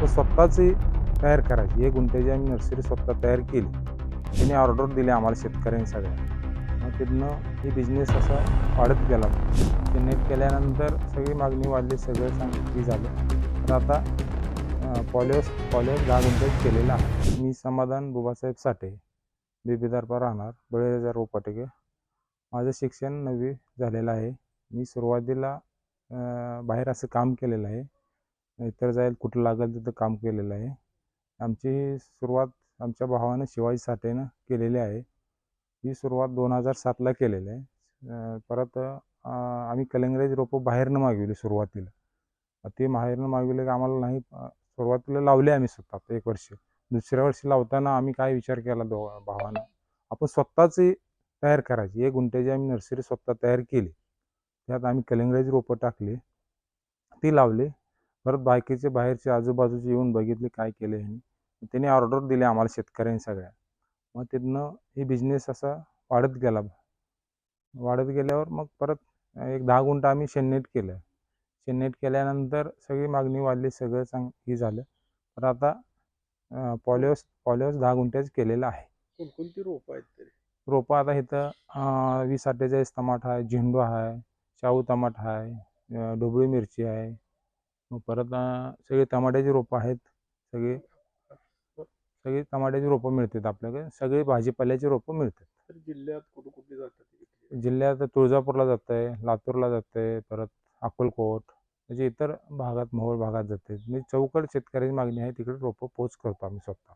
तर स्वतःची तयार करायची. एक गुंठ्याची आम्ही नर्सरी स्वतः तयार केली. त्यांनी ऑर्डर दिली आम्हाला शेतकऱ्यांनी सगळ्या. मग तिथनं ही बिझनेस असा वाढत गेला. ते नेट केल्यानंतर सगळी मागणी वाढली सगळं चांगली झालं. तर आता पॉलिओस पॉलिओस दहा गुंठ्यात केलेला आहे. मी समाधान बुबासाहेब साठे बेबीदारपा राहणार बळीराजा रोपाटेके माझं शिक्षण नववी झालेलं आहे. मी सुरुवातीला बाहेर असं काम केलेलं आहे. इतर जाईल कुठं लागेल तिथं काम केलेलं आहे. आमची सुरुवात आमच्या भावानं शिवाजी साठेनं केलेली आहे. ही सुरुवात दोन हजार सातला केलेली आहे. परत आम्ही कलिंगडाची रोपं बाहेरनं मागवली सुरुवातीला. ते बाहेरनं मागवले की आम्हाला नाही सुरुवातीला लावले आम्ही स्वतः एक वर्ष. दुसऱ्या वर्षी लावताना आम्ही काय विचार केला दो भावानं? आपण स्वतःच तयार करायची. एक गुंठ्याची आम्ही नर्सरी स्वतः तयार केली. त्यात आम्ही कलिंगडाची रोपं टाकली. ती लावली. परत बाकीचे बाहेरचे आजूबाजूचे येऊन बघितले काय केले ह्यांनी. त्यांनी ऑर्डर दिले आम्हाला शेतकऱ्यांनी सगळ्या. मग तिथनं ही बिझनेस असा वाढत गेला वाढत गेल्यावर मग परत एक दहा गुंठ आम्ही शेणनेट केलं. शेणनेट केल्यानंतर सगळी मागणी वाढली सगळं चांग हे झालं. तर आता पॉलिओस पॉलिओस दहा गुंठ्याच केलेलं आहे. कोणकोणती रोपं आहेत तरी? रोपं आता इथं वीस अठ्ठेचाळीस टमाट आहे झेंडू आहे शाहू टमाट आहे ढोबळी मिरची आहे मग परत सगळे टमाट्याची रोपं आहेत. सगळे सगळी टमाट्याची रोपं मिळतात आपल्याकडे. सगळी भाजीपाल्याची रोपं मिळतात. जिल्ह्यात कुठे कुठे जातात? जिल्ह्यात तुळजापूरला जातं आहे लातूरला जातं आहे परत अक्कलकोट म्हणजे इतर भागात मोहोळ भागात जाते म्हणजे चौकड शेतकऱ्याची मागणी आहे तिकडे रोपं पोच करतो आम्ही स्वतः.